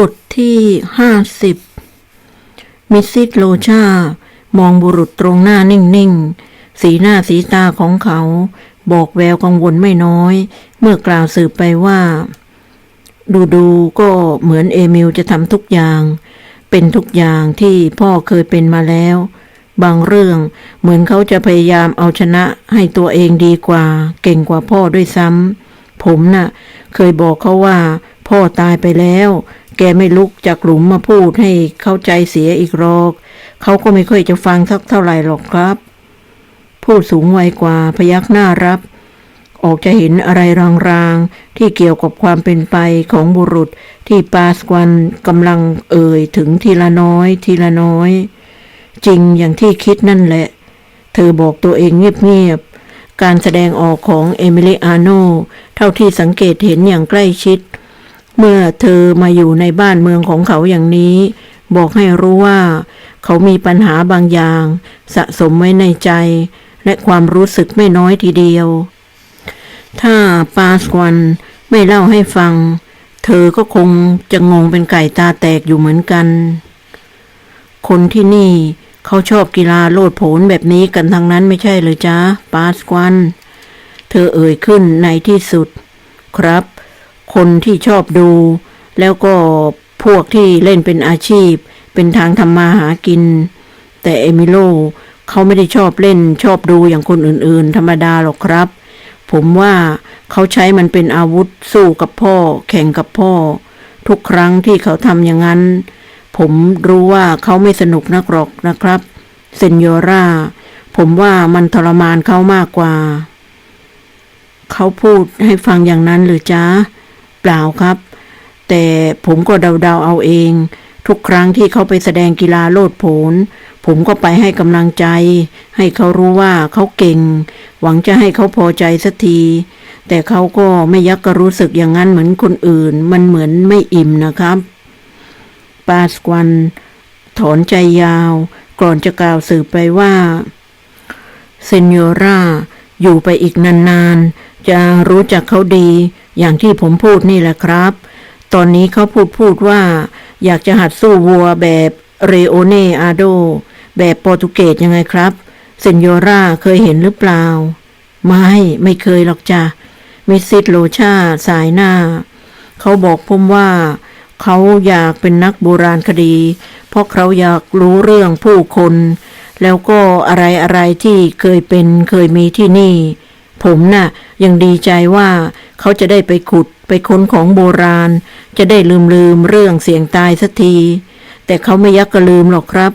บทที่ห้าสิบมิสซิสโลชามองบุรุษตรงหน้านิ่ง ๆ สีหน้าสีตาของเขา บอกแววกังวลไม่น้อย เมื่อกล่าวสืบไปว่า ดูๆก็เหมือนเอมิลจะทำทุกอย่าง เป็นทุกอย่างที่พ่อเคยเป็นมาแล้ว บางเรื่องเหมือนเขาจะพยายามเอาชนะให้ตัวเองดีกว่า เก่งกว่าพ่อด้วยซ้ำผมน่ะ เคยบอกเขาว่า พ่อตายไปแล้ว แกไม่ลุกจากหลุมมาพูดให้เข้าใจเสียอีกหรอก เขาก็ไม่ค่อยจะฟังสักเท่าไหร่หรอกครับ ผู้สูงวัยกว่าพยักหน้ารับ ออกจะเห็นอะไรรางๆ ที่เกี่ยวกับความเป็นไปของบุรุษที่ปาสกวันกำลังเอ่ยถึงทีละน้อย ทีละน้อย จริงอย่างที่คิดนั่นแหละ เธอบอกตัวเองเงียบๆการแสดงออกของเอมิลิอาโนเท่าที่สังเกตเห็นอย่างใกล้ชิดเเมื่อเธอมาอยู่ในบ้านเมืองของเขาอย่างนี้ บอกให้รู้ว่า เขามีปัญหาบางอย่าง สะสมไว้ในใจ และความรู้สึกไม่น้อยทีเดียว ถ้าปาสกวันไม่เล่าให้ฟัง เธอก็คงจะงงเป็นไก่ตาแตกอยู่เหมือนกัน คนที่นี่เขาชอบกีฬาโลดโผนแบบนี้กันทั้งนั้นไม่ใช่เลยจ้าปาสกวัน เธอเอ่ยขึ้นในที่สุด ครับ คนที่ชอบดู แล้วก็พวกที่เล่นเป็นอาชีพ เป็นทางทำมาหากิน แต่เอมิโลเขาไม่ได้ชอบเล่นชอบดูอย่างคนอื่นๆ ธรรมดาหรอกครับ ผมว่าเขาใช้มันเป็นอาวุธสู้กับพ่อ แข่งกับพ่อ ทุกครั้งที่เขาทำอย่างนั้น ผมรู้ว่าเขาไม่สนุกนักหรอกนะครับเซนโยราผมว่ามันทรมานเขามากกว่า เขาพูดให้ฟังอย่างนั้นหรือจ๊ะ เปล่าครับ แต่ผมก็เดาๆเอาเอง ทุกครั้งที่เขาไปแสดงกีฬาโลดโผนผมก็ไปให้กำลังใจ ให้เขารู้ว่าเขาเก่ง หวังจะให้เขาพอใจสักที แต่เขาก็ไม่ยักกระรู้สึกอย่างนั้นเหมือนคนอื่น มันเหมือนไม่อิ่มนะครับปาสกวันถอนใจยาว ก่อนจะกล่าวสืบไปว่าเซนโยราอยู่ไปอีกนานๆ จะรู้จักเขาดี อย่างที่ผมพูดนี่แหละครับ ตอนนี้เขาพูดพูดว่า อยากจะหัดสู้วัวแบบเรโอเนอาโด แบบโปรตุเกสยังไงครับเซนโยราเคยเห็นหรือเปล่า ไม่ ไม่เคยหรอกจ้ะมิสซิสโลชาสายหน้า เขาบอกผมว่า เขาอยากเป็นนักโบราณคดี เพราะเขาอยากรู้เรื่องผู้คน แล้วก็อะไรอะไรที่เคยเป็นเคยมีที่นี่ ผมน่ะยังดีใจว่าเขาจะได้ไปขุดไปค้นของโบราณ จะได้ลืมลืมเรื่องเสียงตายสักที แต่เขาไม่ยักกระลืมหรอกครับ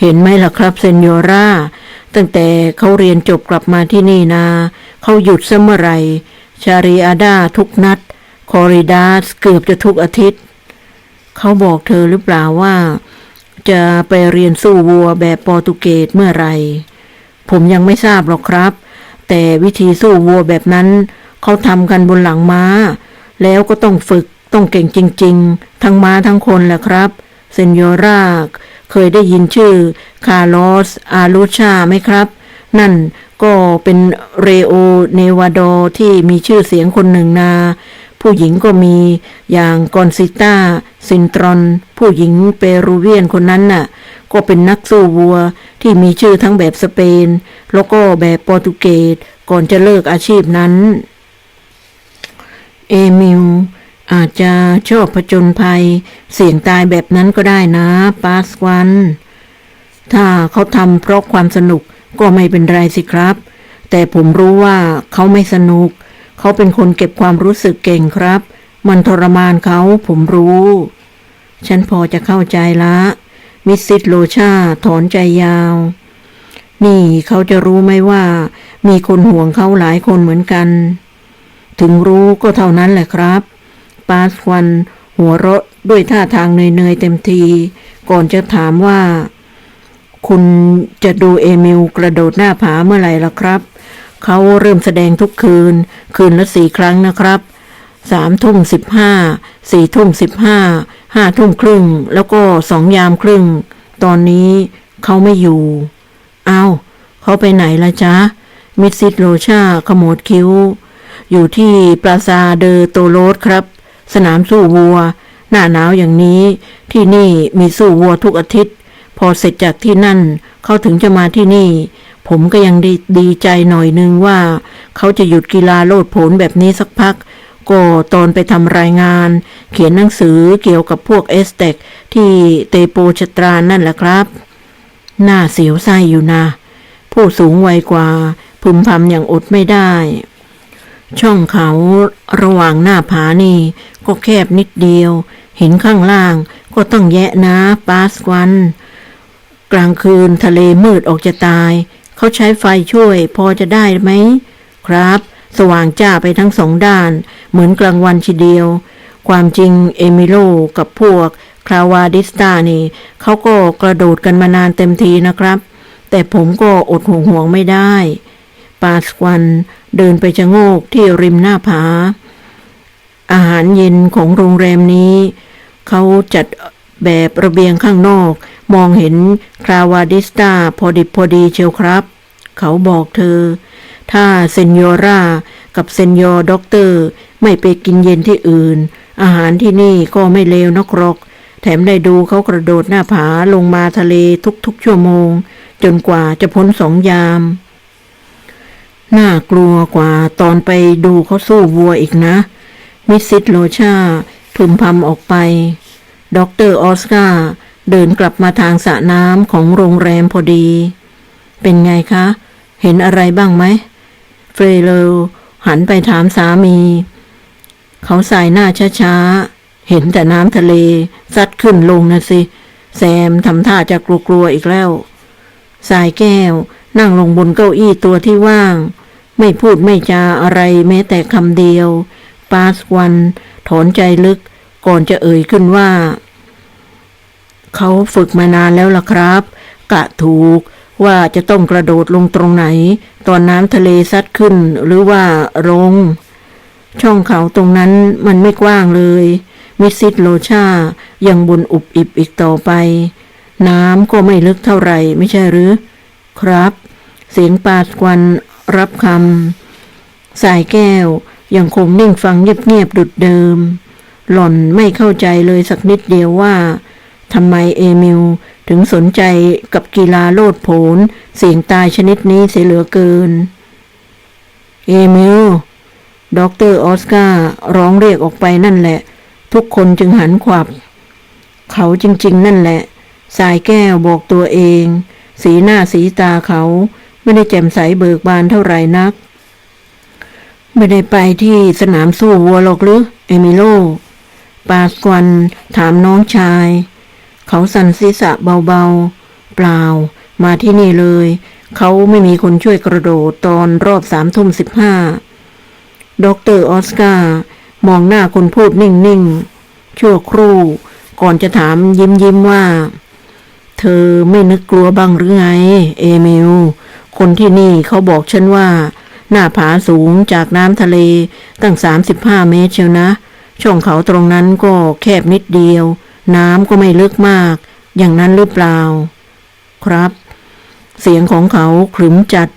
เห็นไหมล่ะครับเซนโยราตั้งแต่เขาเรียนจบกลับมาที่นี่นา เขาหยุดซะเมื่อไหร่ชาริอาดาทุกนัด คอริดาสเกือบจะทุกอาทิตย์ เขาบอกเธอหรือเปล่าว่า จะไปเรียนสู้วัวแบบโปรตุเกสเมื่อไหร่ผมยังไม่ทราบหรอกครับ แต่วิธีสู้วัวแบบนั้น เขาทำกันบนหลังม้า แล้วก็ต้องฝึกต้องเก่งจริง ๆ ทั้งม้าทั้งคนแหละครับ เซนโยราเคยได้ยินชื่อคาร์ลอสอาลูชาไหมครับ นั่นก็เป็นเรโอเนวาโดที่มีชื่อเสียงคนหนึ่งนา ผู้หญิงก็มีอย่างกอนซิต้าซินตรอน ผู้หญิงเปรูเวียนคนนั้นน่ะ ก็เป็นนักสู้วัวที่มีชื่อทั้งแบบสเปน แล้วก็แบบโปรตุเกสก่อนจะเลิกอาชีพนั้น เอมิลอาจจะชอบผจญภัย เสี่ยงตายแบบนั้นก็ได้นะปาสวัน ถ้าเขาทำเพราะความสนุกก็ไม่เป็นไรสิครับ แต่ผมรู้ว่าเขาไม่สนุก เขาเป็นคนเก็บความรู้สึกเก่งครับ มันทรมานเขาผมรู้ ฉันพอจะเข้าใจละ มิสซิสโลชาถอนใจยาว นี่เขาจะรู้ไหมว่า มีคนห่วงเขาหลายคนเหมือนกัน ถึงรู้ก็เท่านั้นแหละครับ ปาสควันหัวเราะด้วยท่าทางเนยๆเต็มที ก่อนจะถามว่า คุณจะดูเอมิลกระโดดหน้าผาเมื่อไหร่ล่ะครับ เขาเริ่มแสดงทุกคืน คืนละสี่ครั้งนะครับสามทุ่มสิบห้าสี่ทุ่มสิบห้า ห้าทุ่มครึ่ง แล้วก็สองยามครึ่ง ตอนนี้เขาไม่อยู่ เอาเขาไปไหนละจ๊ะ มิสซิสโลชาขมวดคิ้ว อยู่ที่ปราซาเดอโตโรสครับ สนามสู้วัว หน้าหนาวอย่างนี้ที่นี่มีสู้วัวทุกอาทิตย์ พอเสร็จจากที่นั่น เขาถึงจะมาที่นี่ ผมก็ยังดดีใจหน่อยนึงว่า เขาจะหยุดกีฬาโลดโผนแบบนี้สักพัก ก็ตอนไปทำรายงาน เขียนหนังสือเกี่ยวกับพวกเอสเต็กที่เตโปชตรานั่นแหละครับ หน้าเสียวไส้อยู่นะ ผู้สูงวัยกว่า พึมพำอย่างอดไม่ได้ ช่องเขาระหว่างหน้าผานี่ ก็แคบนิดเดียว เห็นข้างล่างก็ต้องแยะนะปาสกวัน กลางคืนทะเลมืดออกจะตาย เขาใช้ไฟช่วยพอจะได้ไหม ครับ สว่างจ้าไปทั้งสองด้าน เหมือนกลางวันทีเดียว ความจริงเอมิโลกับพวกคราวาดิสตานี่เขาก็กระโดดกันมานานเต็มทีนะครับ แต่ผมก็อดห่วงห่วงไม่ได้ ปาสควันเดินไปชะโงกที่ริมหน้าผา อาหารเย็นของโรงแรมนี้ เขาจัดแบบระเบียงข้างนอก มองเห็นคราวาดิสตาพอดิบพอดีเชียวครับ เขาบอกเธอ ถ้าเซนโยรากับเซนโยด็อกเตอร์ ไม่ไปกินเย็นที่อื่น อาหารที่นี่ก็ไม่เลวนักหรอกแถมได้ดูเขากระโดดหน้าผาลงมาทะเลทุกๆ ชั่วโมง จนกว่าจะพ้นสองยาม น่ากลัวกว่าตอนไปดูเขาสู้วัวอีกนะ มิสซิสโลชาพึมพำออกไปด็อกเตอร์ออสการ์เดินกลับมาทางสระน้ำของโรงแรมพอดี เป็นไงคะ เห็นอะไรบ้างไหม เฟรเลวหันไปถามสามี เขาสายหน้าช้าๆ เห็นแต่น้ำทะเลซัดขึ้นลงนะสิ แซมทำท่าจะกลัวๆอีกแล้ว สายแก้วนั่งลงบนเก้าอี้ตัวที่ว่าง ไม่พูดไม่จาอะไรแม้แต่คำเดียว ปาสวันถอนใจลึกก่อนจะเอ่ยขึ้นว่า เขาฝึกมานานแล้วล่ะครับ กะถูก ว่าจะต้องกระโดดลงตรงไหน ตอนน้ำทะเลซัดขึ้นหรือว่าลง ช่องเขาตรงนั้นมันไม่กว้างเลย มิสซิสโลชายังบนอุบอิบอีกต่อไป น้ำก็ไม่ลึกเท่าไหร่ไม่ใช่หรือ ครับ เสียงปาดควันรับคำสายแก้วยังคงนิ่งฟังเงียบๆดุดเดิม หล่อนไม่เข้าใจเลยสักนิดเดียวว่าทำไมเอมิล ถึงสนใจกับกีฬาโลดโผนเสี่ยงตายชนิดนี้เสียเหลือเกิน เอมิลด็อกเตอร์ออสการ์ร้องเรียกออกไปนั่นแหละ ทุกคนจึงหันขวับ เขาจริง ๆ นั่นแหละ สายแก้วบอกตัวเอง สีหน้าสีตาเขาไม่ได้แจ่มใสเบิกบานเท่าไหร่นัก ไม่ได้ไปที่สนามสู้วัวหรอกหรือ เอมิโล ปาสกวันถามน้องชาย เขาสั่นศีรษะเบาๆ เปล่า มาที่นี่เลย เขาไม่มีคนช่วยกระโดดตอนรอบสามทุ่มสิบห้าด็อกเตอร์ออสการ์มองหน้าคนพูดนิ่งๆ ชั่วครู่ ก่อนจะถามยิ้มยิ้มๆว่า เธอไม่นึกกลัวบ้างหรือไง เอมิล คนที่นี่เขาบอกฉันว่า หน้าผาสูงจากน้ำทะเลตั้ง 35 เมตรเชียวนะ ช่องเขาตรงนั้นก็แคบนิดเดียว น้ำก็ไม่ลึกมาก อย่างนั้นหรือเปล่า ครับ เสียงของเขาขรึมจัด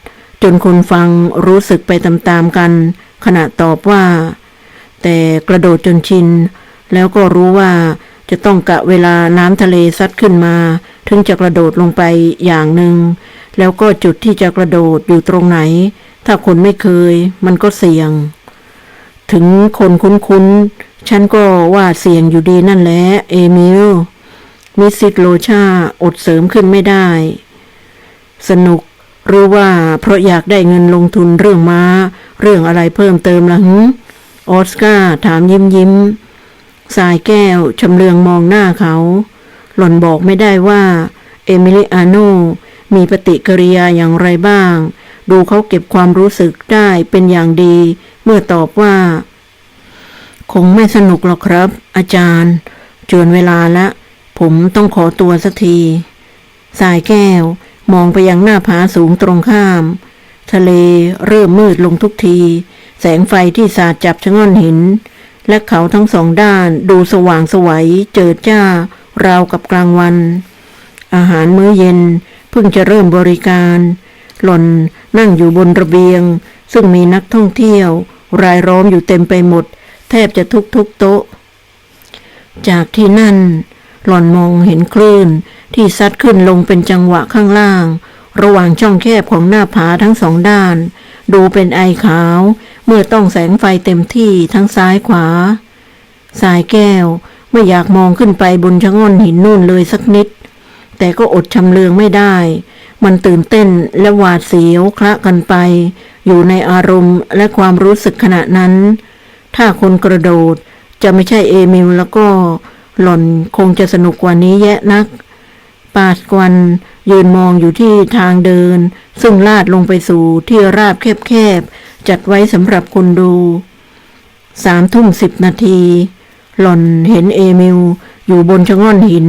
จนคนฟังรู้สึกไปตามๆกัน ขณะตอบว่า แต่กระโดดจนชิน แล้วก็รู้ว่าจะต้องกะเวลาน้ำทะเลซัดขึ้นมา ถึงจะกระโดดลงไปอย่างหนึ่ง แล้วก็จุดที่จะกระโดดอยู่ตรงไหน ถ้าคนไม่เคย มันก็เสี่ยง ถึงคนคุ้นๆ ฉันก็ว่าเสี่ยงอยู่ดีนั่นแหละเอมิลมิสซิสโลชาอดเสริมขึ้นไม่ได้ สนุกหรือว่าเพราะอยากได้เงินลงทุนเรื่องม้า เรื่องอะไรเพิ่มเติมละหึออสการ์ถามยิ้มยิ้มสายแก้วชำเลืองมองหน้าเขา หล่อนบอกไม่ได้ว่า เอมิลิอาโนมีปฏิกิริยาอย่างไรบ้าง ดูเขาเก็บความรู้สึกได้เป็นอย่างดี เมื่อตอบว่า คงไม่สนุกหรอกครับ อาจารย์ จวนเวลาละ ผมต้องขอตัวสักที สายแก้วมองไปยังหน้าผาสูงตรงข้าม ทะเลเริ่มมืดลงทุกที แสงไฟที่สาดจับชะง่อนหิน และเขาทั้งสองด้านดูสว่างสวัยเจิดจ้าราวกับกลางวัน อาหารมื้อเย็นเพิ่งจะเริ่มบริการ หล่นนั่งอยู่บนระเบียง ซึ่งมีนักท่องเที่ยว รายล้อมอยู่เต็มไปหมด แทบจะทุกทุกๆโต๊ะ จากที่นั่น หล่อนมองเห็นคลื่นที่ซัดขึ้นลงเป็นจังหวะข้างล่าง ระหว่างช่องแคบของหน้าผาทั้งสองด้าน ดูเป็นไอขาว เมื่อต้องแสงไฟเต็มที่ทั้งซ้ายขวา สายแก้วไม่อยากมองขึ้นไปบนชะง่อนหินนู่นเลยสักนิด แต่ก็อดชำเลืองไม่ได้ มันตื่นเต้นและหวาดเสียวคละกันไป อยู่ในอารมณ์และความรู้สึกขณะนั้น ถ้าคนกระโดดจะไม่ใช่เอมิลแล้วก็หล่อนคงจะสนุกกว่านี้แยะนัก ปาสกวันยืนมองอยู่ที่ทางเดิน ซึ่งลาดลงไปสู่ที่ราบแคบๆ จัดไว้สำหรับคนดูสามทุ่มสิบนาที หล่อนเห็นเอมิลอยู่บนชะง่อนหิน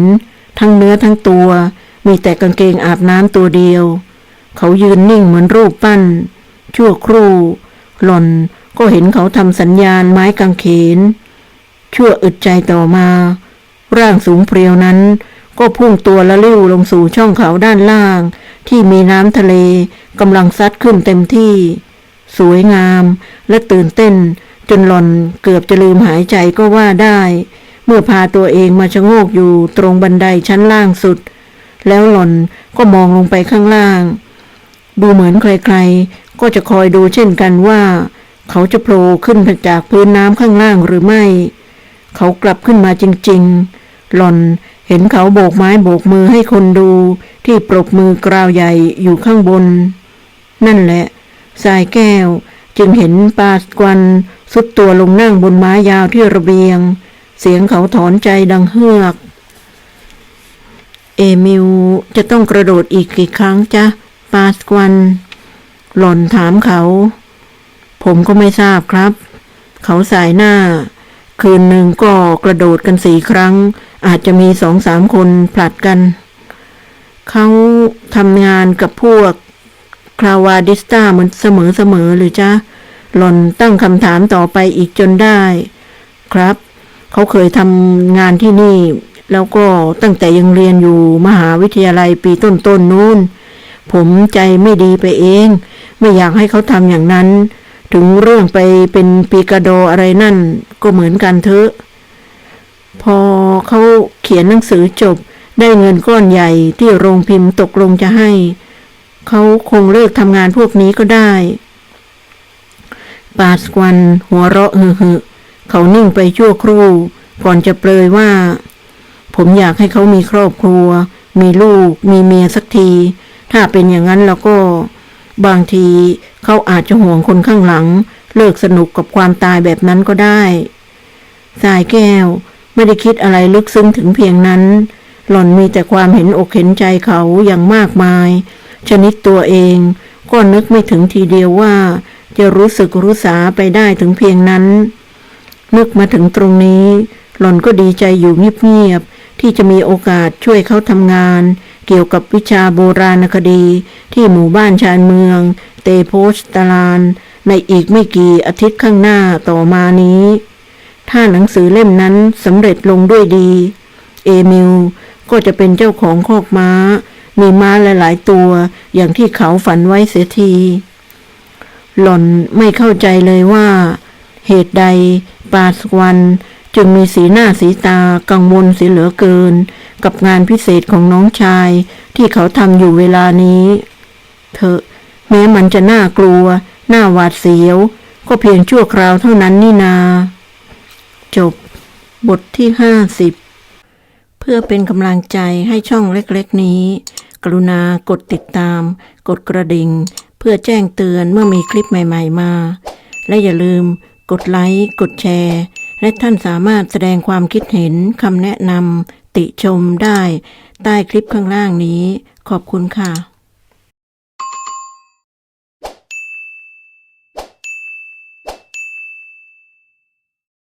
ทั้งเนื้อทั้งตัว มีแต่กางเกงอาบน้ำตัวเดียว เขายืนนิ่งเหมือนรูปปั้น ชั่วครู่ หล่อน ก็เห็นเขาทำสัญญาณไม้กางเขน ชั่วอึดใจต่อมา ร่างสูงเพรียวนั้น ก็พุ่งตัวละลิ้วลงสู่ช่องเขาด้านล่าง ที่มีน้ำทะเลกำลังซัดขึ้นเต็มที่ สวยงามและตื่นเต้น จนหล่อนเกือบจะลืมหายใจก็ว่าได้ เมื่อพาตัวเองมาชะโงกอยู่ตรงบันไดชั้นล่างสุด แล้วหล่อนก็มองลงไปข้างล่าง ดูเหมือนใครๆ ก็จะคอยดูเช่นกันว่า เขาจะโผล่ขึ้นจากพื้นน้ำข้างล่างหรือไม่ เขากลับขึ้นมาจริง ๆ หล่อนเห็นเขาโบกไม้โบกมือให้คนดูที่ปรบมือกราวใหญ่อยู่ข้างบน นั่นแหละสายแก้วจึงเห็นปาสกวันสุดตัวลงนั่งบนไม้ยาวที่ระเบียง เสียงเขาถอนใจดังเฮือก เอมิลจะต้องกระโดดอีกกี่ครั้งจ๊ะ ปาสกวัน หล่อนถามเขา ผมก็ไม่ทราบครับ เขาสายหน้า คืนหนึ่งก็กระโดดกันสี่ครั้ง อาจจะมีสองสามคนผลัดกัน เขาทำงานกับพวกคลาวาดิสตาเหมือนเสมอเสมอหรือจ๊ะหล่อนตั้งคำถามต่อไปอีกจนได้ ครับ เขาเคยทำงานที่นี่ แล้วก็ตั้งแต่ยังเรียนอยู่มหาวิทยาลัยปีต้นๆนนู้น ผมใจไม่ดีไปเอง ไม่อยากให้เขาทำอย่างนั้น ถึงเรื่องไปเป็นปีกาโดอะไรนั่นก็เหมือนกันเถอะ พอเขาเขียนหนังสือจบ ได้เงินก้อนใหญ่ที่โรงพิมพ์ตกลงจะให้ เขาคงเลิกทำงานพวกนี้ก็ได้ ปาสกวันหัวเราะเฮึฮึเขานิ่งไปชั่วครู่ ก่อนจะเปลยว่า ผมอยากให้เขามีครอบครัว มีลูก มีเมียสักที ถ้าเป็นอย่างนั้นแล้วก็บางที เขาอาจจะห่วงคนข้างหลัง เลิกสนุกกับความตายแบบนั้นก็ได้ สายแก้วไม่ได้คิดอะไรลึกซึ้งถึงเพียงนั้น หล่อนมีแต่ความเห็นอกเห็นใจเขาอย่างมากมาย ชนิดตัวเองก็นึกไม่ถึงทีเดียวว่า จะรู้สึกรู้สาไปได้ถึงเพียงนั้น นึกมาถึงตรงนี้ หล่อนก็ดีใจอยู่เงียบๆที่จะมีโอกาสช่วยเขาทำงาน เกี่ยวกับวิชาโบราณคดีที่หมู่บ้านชานเมือง เตโพสตารานในอีกไม่กี่อาทิตย์ข้างหน้าต่อมานี้ ถ้าหนังสือเล่มนั้นสำเร็จลงด้วยดี เอมิลก็จะเป็นเจ้าของคอกม้า มีม้าหลายๆตัวอย่างที่เขาฝันไว้เสียที หล่อนไม่เข้าใจเลยว่า เหตุใดปาสวันจึงมีสีหน้าสีตากังวลเสียเหลือเกิน กับงานพิเศษของน้องชายที่เขาทำอยู่เวลานี้เถอ แม้มันจะน่ากลัว น่าหวาดเสียว ก็เพียงชั่วคราวเท่านั้นนี่นา จบบทที่ห้าสิบเพื่อเป็นกำลังใจให้ช่องเล็กๆนี้ กรุณากดติดตาม กดกระดิ่ง เพื่อแจ้งเตือนเมื่อมีคลิปใหม่ ๆ มา และอย่าลืม กดไลค์ กดแชร์ และท่านสามารถแสดงความคิดเห็นคำแนะนำติชมได้ ใต้คลิปข้างล่างนี้ ขอบคุณค่ะ